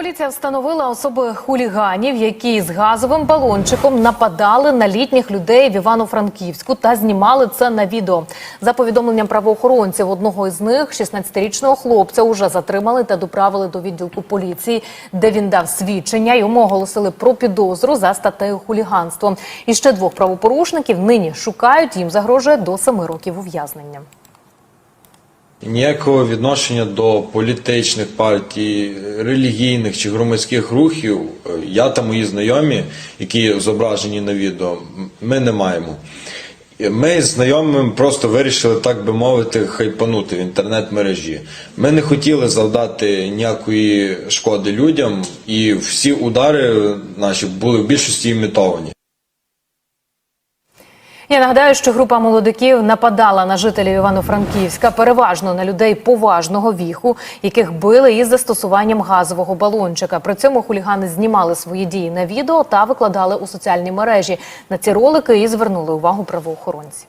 Поліція встановила особи хуліганів, які з газовим балончиком нападали на літніх людей в Івано-Франківську та знімали це на відео. За повідомленням правоохоронців, одного із них, 16-річного хлопця, уже затримали та доправили до відділку поліції, де він дав свідчення. Йому оголосили про підозру за статтею хуліганство. І ще двох правопорушників нині шукають. Їм загрожує до семи років ув'язнення. Ніякого відношення до політичних партій, релігійних чи громадських рухів я та мої знайомі, які зображені на відео, ми не маємо. Ми з знайомим просто вирішили, так би мовити, хайпанути в інтернет-мережі. Ми не хотіли завдати ніякої шкоди людям, і всі удари наші були в більшості імітовані. Я нагадаю, що група молодиків нападала на жителів Івано-Франківська, переважно на людей поважного віку, яких били із застосуванням газового балончика. При цьому хулігани знімали свої дії на відео та викладали у соціальні мережі. На ці ролики і звернули увагу правоохоронці.